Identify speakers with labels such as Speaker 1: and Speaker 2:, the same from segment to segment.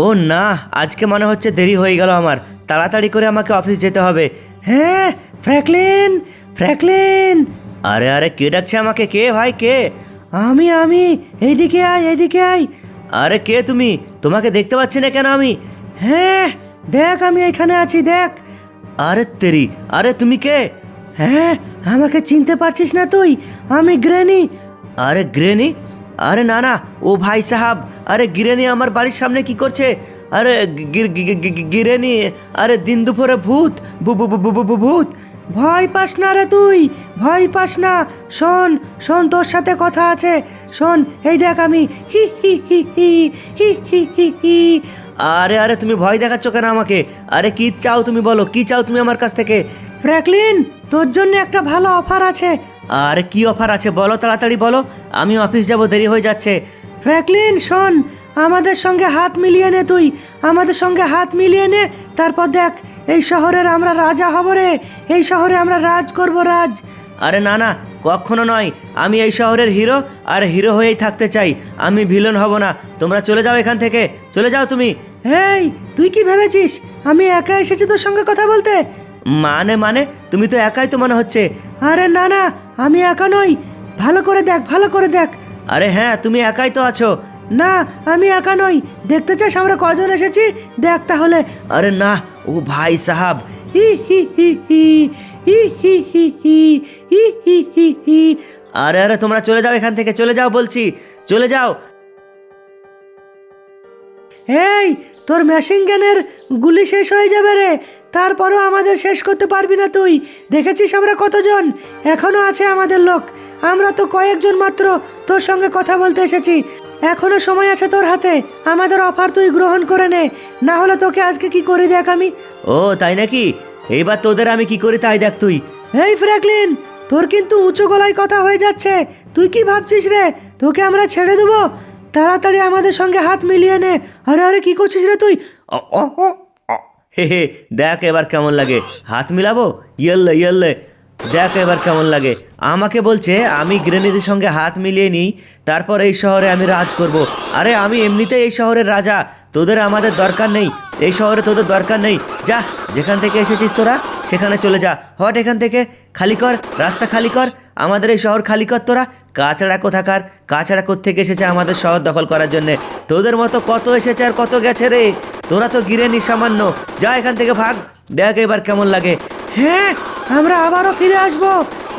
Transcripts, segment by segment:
Speaker 1: ও না, আজকে মনে হচ্ছে দেরি হয়ে গেল আমার। তাড়াতাড়ি করে আমাকে অফিস যেতে হবে। হ্যাঁ ফ্র্যাঙ্কলিন ফ্র্যাঙ্কলিন। আরে আরে, কে ডাকছে আমাকে? কে ভাই, কে? আমি আমি, এইদিকে আয় এইদিকে আয়। আরে, কে তুমি? তোমাকে দেখতে পাচ্ছি না কেন আমি? হ্যাঁ দেখ, আমি এখানে আছি, দেখ। আরে, তেরি, আরে, তুমি কে? হ্যাঁ আমাকে চিনতে পারছিস না তুই? আমি গ্রেনি। আরে, গ্রেনি? আরে না না, ও ভাই সাহাব, আরে গিরেনি আমার বাড়ির সামনে কি করছে? আরে গিরেনি, আরে দিন দুপুরে ভূত ভূত। ভয় পাস না রে তুই, ভয় পাস না। শোন শোন, তোর সাথে কথা আছে। শোন, এই দেখ আমি, হি হি হি হি হি হি হি হি। আরে আরে, তুমি ভয় দেখাচ্ছ কেন আমাকে? আরে কি চাও তুমি বলো, কি চাও তুমি আমার কাছ থেকে? ফ্র্যাঙ্কলিন, তোর জন্য একটা ভালো অফার আছে। আরে কি অফার আছে বলো তাড়াতাড়ি বলো? আমি অফিস যাব দেরি হয়ে যাচ্ছে। ফ্র্যাঙ্কলিন শোন আমাদের সঙ্গে হাত মিলিয়ে নে তুই। আমাদের সঙ্গে হাত মিলিয়ে নে। তারপর দেখ এই শহরের আমরা রাজা হব রে। এই শহরে আমরা রাজ করব রাজ। আরে না না কখনো নয়। আমি এই শহরের হিরো আর হিরো হয়েই থাকতে চাই। আমি ভিলেন হব না। তোমরা চলে যাও এখান থেকে। চলে যাও তুমি। এই তুই কি ভেবেছিস? আমি একা এসেছি তোর সঙ্গে কথা বলতে? মানে মানে? তুমি তো একাই তো মনে হচ্ছে আরে না না আমি একা নই ভালো করে দেখ ভালো করে দেখ আরে হ্যাঁ তুমি একাই তো আছো না আমি একা নই দেখতে চাস আমরা কজন এসেছি দেখ তাহলে আরে না ও ভাই সাহাব হি হি হি হি হি হি হি হি হি হি হি হি আরে আরে তোমরা চলে যাও এখান থেকে চলে যাও বলছি চলে যাও এই তোর মেশিন গানের গুলি শেষ হয়ে যাবে রে তারপরও আমাদের শেষ করতে পারবি না তুই। দেখেছিস আমরা কতজন? এখনও আছে আমাদের লোক। আমরা তো কয়েকজন মাত্র তোর সঙ্গে কথা বলতে এসেছি। এখনও সময় আছে তোর হাতে। আমাদের অফার তুই গ্রহণ করে নে। না হলে তোকে আজকে কি করে দেখ আমি? ও তাই নাকি? এইবার তোদের আমি কি করি তাই দেখ তুই। এই ফ্র্যাঙ্কলিন তোর কিন্তু উঁচু গলায় কথা হয়ে যাচ্ছে। তুই কি ভাবছিস রে? তোকে আমরা ছেড়ে দেবো? তাড়াতাড়ি আমাদের সঙ্গে হাত মিলিয়ে নে। আরে আরে কি করছিস রে তুই। হে হে, দেখ এবার কেমন লাগে। হাত মিলাবো? ইয়েল্লে ইয়েল্লে। দেখ এবার কেমন লাগে। আমাকে বলছে, আমি গ্রেনিদের সঙ্গে হাত মিলিয়ে নিই, তারপর এই শহরে আমি রাজ করব। আরে, আমি এমনিতেই এই শহরের রাজা। তোদের আমাদের দরকার নেই। এই শহরে তোদের দরকার নেই। যা, যেখান থেকে এসেছিস তোরা, সেখানে চলে যা। হট এখান থেকে। খালি কর, রাস্তা খালি কর। আমাদের এই শহর খালি কর তোরা। কাছাড়া কোথাকার? কাছাড়া থেকে এসেছে আমাদের শহর দখল করার জন্যে? তোদের মতো কত এসেছে আর কত গেছে রে? তোরা তো গিরে গিরেনি সামান্য। যা এখান থেকে ভাগ। দেখ এবার কেমন লাগে। হ্যাঁ আমরা আবারও ফিরে আসব।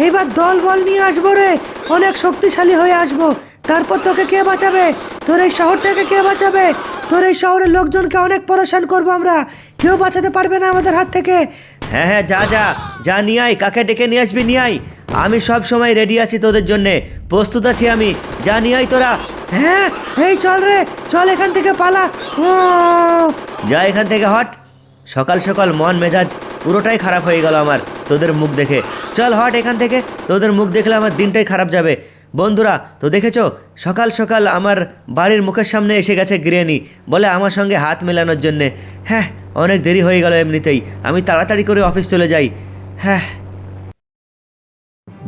Speaker 1: এবার দল বল নিয়ে আসব রে। অনেক শক্তিশালী হয়ে আসব। তারপর তোকে কে বাঁচাবে? তোর এই শহর থেকে কে বাঁচাবে? তোর এই শহরের লোকজনকে অনেক পরেশান করব আমরা। কেউ বাঁচাতে পারবে না আমাদের হাত থেকে। হ্যাঁ হ্যাঁ যা যা। যা নিয়ে আয়। কাকে ডেকে নিয়ে আসবি নিয়ে আয়। আমি সব সময় রেডি আছি তোদের জন্যে। প্রস্তুত আছি আমি। নিয়ে আয় তোরা। হ্যাঁ এই চল রে, চল এখান থেকে পালা। যা এখান থেকে, হট। সকাল সকাল মন মেজাজ পুরোটাই খারাপ হয়ে গেল আমার, তোদের মুখ দেখে। চল, হট, এখান থেকে। তোদের মুখ দেখলে আমার দিনটাই খারাপ যাবে। বন্ধুরা, তো দেখেছ? সকাল সকাল আমার বাড়ির মুখের সামনে এসে গেছে গৃহিণী। বলে আমার সঙ্গে হাত মেলানোর জন্যে। হ্যাঁ অনেক দেরি হয়ে গেল এমনিতেই। আমি তাড়াতাড়ি করে অফিস চলে যাই। হ্যাঁ।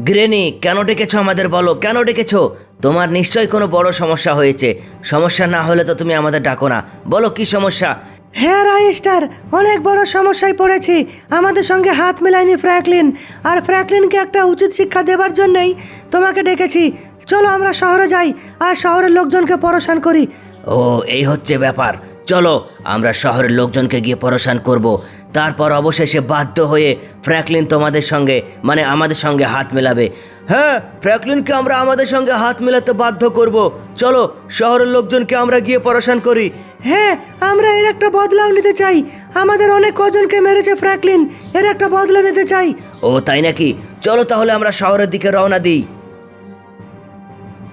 Speaker 1: গ্রেনি কেন ডেকেছো আমাদের বলো? কেন ডেকেছো? তোমার নিশ্চয়ই কোনো বড় সমস্যা হয়েছে। সমস্যা না হলে তো তুমি আমাদের ডাকো না। বলো কি সমস্যা? হ্যাঁ রাইস্টার অনেক বড় সমস্যায় পড়েছি। আমাদের সঙ্গে হাত মেলায়নি ফ্র্যাঙ্কলিন। আর ফ্র্যাঙ্কলিনকে একটা উচিত শিক্ষা দেবার জন্যই তোমাকে ডেকেছি। চলো আমরা শহরে যাই আর শহরের লোকজনকে পরেশান করি। ও এই হচ্ছে ব্যাপার। চলো, আমরা শহরের লোকজনকে গিয়ে পরেশান করব। তারপর অবশেষে বাধ্য হয়ে ফ্র্যাঙ্কলিন তোমাদের সঙ্গে মানে আমাদের সঙ্গে হাত মেলাবে। হ্যাঁ ফ্র্যাঙ্কলিনকে আমরা আমাদের সঙ্গে হাত মেলাতে বাধ্য করব। চলো, শহরের লোকজনকে আমরা গিয়ে পরেশান করি। হ্যাঁ আমরা এর একটা বদলাও নিতে চাই। আমাদের অনেক কজনকে মেরেছে ফ্র্যাঙ্কলিন, এর একটা বদলা নিতে চাই। ও, তাই নাকি? চলো তাহলে আমরা শহরের দিকে রওনা দিই।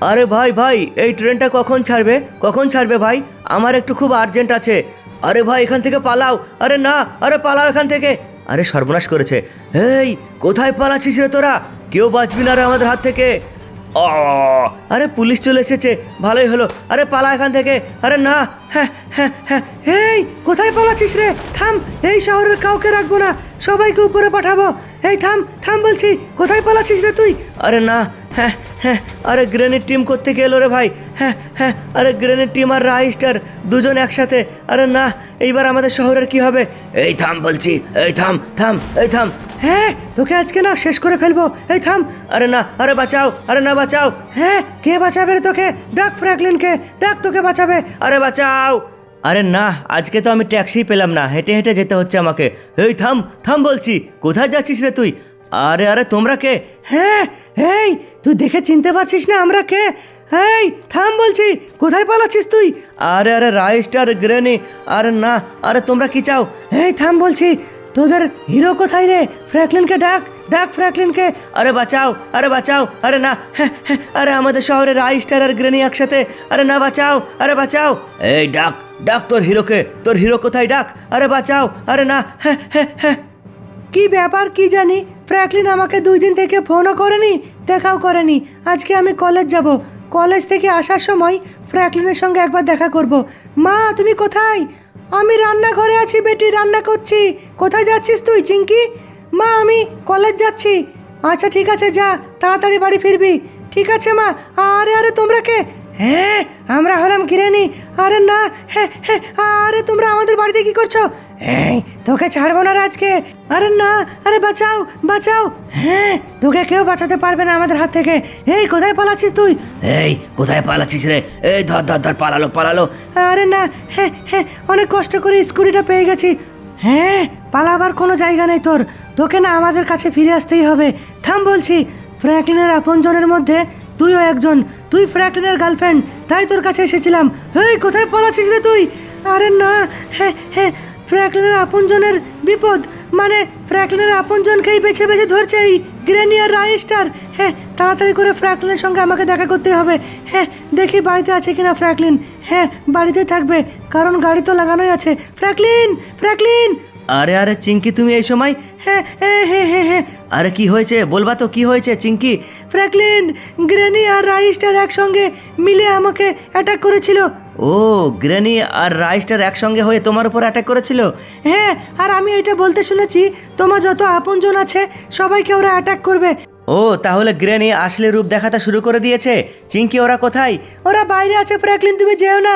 Speaker 1: আরে ভাই ভাই, এই ট্রেনটা কখন ছাড়বে? কখন ছাড়বে ভাই? আমার একটু খুব আর্জেন্ট আছে। আরে ভাই, এখান থেকে পালাও। আরে না, আরে পালাও এখান থেকে। আরে সর্বনাশ করেছে। এই, কোথায় পালাচ্ছিস রে তোরা? কেউ বাঁচবি না রে আমাদের হাত থেকে। আরে পুলিশ চলে এসেছে। ভালোই হলো। আরে পালা এখান থেকে। আরে না হ্যাঁ হ্যাঁ হ্যাঁ। এই, কোথায় পালাচ্ছিস রে? থাম, এই শহরের কাউকে রাখব না। সবাইকে উপরে পাঠাবো। এই, থাম থাম বলছি, কোথায় পালাচ্ছিস রে তুই? আরে না হ্যাঁ হ্যাঁ আরে গ্রেনেড টিম করতে গেলো রে ভাই? হ্যাঁ হ্যাঁ আরে গ্রেনেড টিম আর রাইস্টার দুজন একসাথে। আরে না এইবার আমাদের শহরের কি হবে? এই থাম বলছি এই থাম থাম এই থাম।
Speaker 2: হ্যাঁ তোকে আজকে না শেষ করে ফেলব। এই থাম।
Speaker 1: আরে না আরে বাঁচাও আরে না বাঁচাও।
Speaker 2: হ্যাঁ কে বাঁচাবে রে তোকে? ডাক ফ্র্যাঙ্কলিনকে ডাক তোকে বাঁচাবে।
Speaker 1: আরে বাঁচাও। আরে না আজকে তো আমি ট্যাক্সি পেলাম না হেঁটে হেঁটে যেতে হচ্ছে আমাকে। এই থাম থাম বলছি কোথায় যাচ্ছিস রে তুই? আরে আরে তোমরা কে?
Speaker 2: হ্যাঁ এই তুই দেখে চিনতে পারছিস না আমরা কে? এই থাম বলছি কোথায় পালাচ্ছিস তুই?
Speaker 1: আরে আরে রাইস্টার গ্রেনি আরে না আরে তোমরা কি চাও?
Speaker 2: এই থাম বলছি তোদের হিরো কোথায় রে? ফ্র্যাঙ্কলিনকে ডাক ডাক ফ্র্যাঙ্কলিনকে।
Speaker 1: আরে বাঁচাও আরে বাঁচাও আরে না হ্যাঁ, হ্যাঁ, আরে আমাদের শহরে রাইস্টার আর গ্রেনি একসাথে। আরে না বাঁচাও আরে বাঁচাও। এই ডাক ডাক তোর হিরোকে তোর হিরো কোথায় ডাক? আরে বাঁচাও আরে না হ্যাঁ হ্যাঁ হ্যাঁ।
Speaker 2: কি ব্যাপার কি জানি? ফ্র্যাঙ্কলিন আমাকে দুই দিন থেকে ফোনও করেনি, দেখাও করেনি। আজকে আমি কলেজ যাব। কলেজ থেকে আসার সময় ফ্র্যাঙ্কলিনের সঙ্গে একবার দেখা করব। মা, তুমি কোথায়? আমি রান্নাঘরে আছি, বেটি, রান্না করছি। কোথায় যাচ্ছিস তুই চিঙ্কি মা, আমি কলেজ যাচ্ছি। আচ্ছা ঠিক আছে, যা, তাড়াতাড়ি বাড়ি ফিরবি। ঠিক আছে, মা। আরে আরে, তোমরা কে? হ্যাঁ আমরা হলাম গিরানি আরে, না হ্যাঁ হ্যাঁ আরে, তোমরা আমাদের বাড়িতে কি করছ? এই তোকে ছাড়বো না আজকে আরে না আরে বাঁচাও বাঁচাও। হ্যাঁ তোকে কেউ বাঁচাতে পারবে না আমাদের হাত থেকে। এই কোথায় পালাচ্ছিস তুই?
Speaker 1: এই কোথায় পালাচ্ছিস রে? এই ধর ধর ধর পালালো পালালো।
Speaker 2: আরে না হ্যাঁ হ্যাঁ অনেক কষ্ট করে স্কুটিটা পেয়ে গেছি। হ্যাঁ পালাবার কোনো জায়গা নেই তোর। তোকে না আমাদের কাছে ফিরে আসতেই হবে। থাম বলছি ফ্র্যাঙ্কলিনের আপনজনের মধ্যে তুইও একজন। তুই ফ্র্যাঙ্কলিনের গার্লফ্রেন্ড তাই তোর কাছে এসেছিলাম। এই কোথায় পালাচ্ছিস রে তুই? আরে না হ্যাঁ হ্যাঁ ফ্র্যাঙ্কলিনের আপনজনের বিপদ। মানে ফ্র্যাঙ্কলিনের আপনজনকেই বেছে বেছে ধরছে এই গ্রেনি আর রাইস্টার। হ্যাঁ তাড়াতাড়ি করে ফ্র্যাঙ্কলিনের সঙ্গে আমাকে দেখা করতে হবে। হ্যাঁ দেখি বাড়িতে আছে কিনা ফ্র্যাঙ্কলিন। হ্যাঁ বাড়িতে থাকবে কারণ গাড়ি তো লাগানোই আছে। Franklin Franklin!
Speaker 1: আরে আরে চিঙ্কি তুমি এই সময়?
Speaker 2: হ্যাঁ হ্যাঁ হ্যাঁ হ্যাঁ হ্যাঁ
Speaker 1: আরে কি হয়েছে? বলবা তো কি হয়েছে চিঙ্কি?
Speaker 2: ফ্র্যাঙ্কলিন গ্রেনি আর রাইস্টার একসঙ্গে মিলে আমাকে অ্যাটাক করেছিল।
Speaker 1: ও গ্রেনি আর রাইস্টার একসঙ্গে হয়ে তোমার উপর অ্যাটাক করেছিল?
Speaker 2: হ্যাঁ আর আমি এটা বলতে শুনেছি, তোমার যত আপনজন আছে, সবাইকে ওরা অ্যাটাক করবে।
Speaker 1: ও, তাহলে গ্রেনি আসলে রূপ দেখাতে শুরু করে দিয়েছে। চিঙ্কি ওরা কোথায়?
Speaker 2: ওরা বাইরে আছে, ফ্র্যাঙ্কলিন, তুমি যেও না।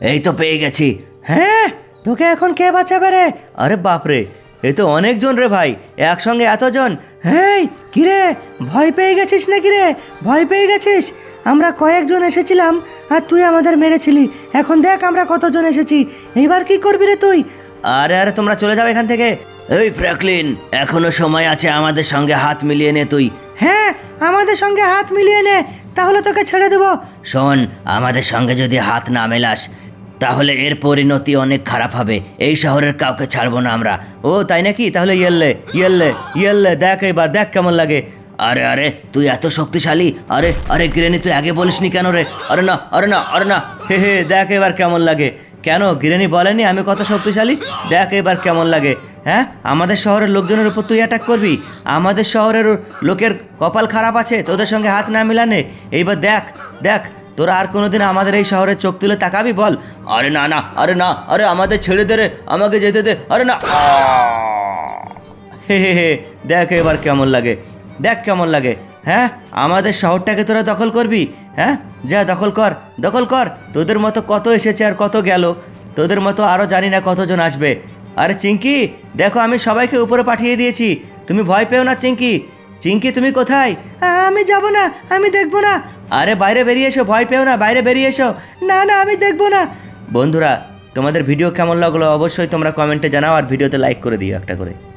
Speaker 1: এই তো পেয়ে গেছি।
Speaker 2: হ্যাঁ তোকে এখন কে বাঁচাবে রে?
Speaker 1: আরে বাপরে, এ তো অনেকজন রে ভাই, একসঙ্গে এতজন?
Speaker 2: হেই, কিরে, ভয় পেয়ে গেছিস নাকি রে? ভয় পেয়ে গেছিস? আমরা কয়েকজন এসেছিলাম আর তুই আমাদের মেরেছিলি। এখন দেখ আমরা কতজন এসেছি। এইবার কি করবি রে তুই?
Speaker 1: আরে আরে তোমরা চলে যাও এখান থেকে। এই ফ্র্যাঙ্কলিন এখনও সময় আছে আমাদের সঙ্গে হাত মিলিয়ে নে তুই।
Speaker 2: হ্যাঁ আমাদের সঙ্গে হাত মিলিয়ে নে তাহলে তোকে ছেড়ে দেবো।
Speaker 1: শোন আমাদের সঙ্গে যদি হাত না মেলাস তাহলে এর পরিণতি অনেক খারাপ হবে। এই শহরের কাউকে ছাড়বো না আমরা। ও তাই নাকি? তাহলে ইয়েললে ইয়েললে ইয়েললে দেখ এবার দেখ কেমন লাগে। আরে আরে, তুই এত শক্তিশালী। আরে আরে, গিরেনি, তুই আগে বলিসনি কেন রে? আরে না আরে না আরে না। হে হে, দেখ এবার কেমন লাগে। কেন? গিরেনি বলেনি আমি কত শক্তিশালী? দেখ এবার কেমন লাগে। হ্যাঁ? আমাদের শহরের লোকজনের উপর তুই অ্যাটাক করবি। আমাদের শহরের লোকের কপাল খারাপ আছে, তোদের সঙ্গে হাত না মিলানে। এইবার দেখ দেখ, তোরা আর কোনোদিন আমাদের এই শহরে চোখ তুলে তাকাবি বল। আরে না না, আরে না, আরে আমাদের ছেড়ে দে রে আমাকে যেতে দে। আরে না। হে হে হে, দেখ এবার কেমন লাগে। দেখ কেমন লাগে হ্যাঁ? আমাদের শহরটাকে তোরা দখল করবি হ্যাঁ? যা, দখল কর দখল কর। তোদের মতো কত এসেছে আর কত গেল, তোদের মতো আরও জানি না কতজন আসবে। আরে চিঙ্কি, দেখো আমি সবাইকে উপরে পাঠিয়ে দিয়েছি। তুমি ভয় পেও না চিঙ্কি। চিঙ্কি, তুমি কোথায়?
Speaker 2: আমি যাব না, আমি দেখব না।
Speaker 1: আরে বাইরে বেরিয়ে এসো, ভয় পেও না, বাইরে বেরিয়ে এসো।
Speaker 2: না না, আমি দেখব না।
Speaker 1: বন্ধুরা, তোমাদের ভিডিও কেমন লাগল অবশ্যই তোমরা কমেন্টে জানাও আর ভিডিওতে লাইক করে দিও একটা করে।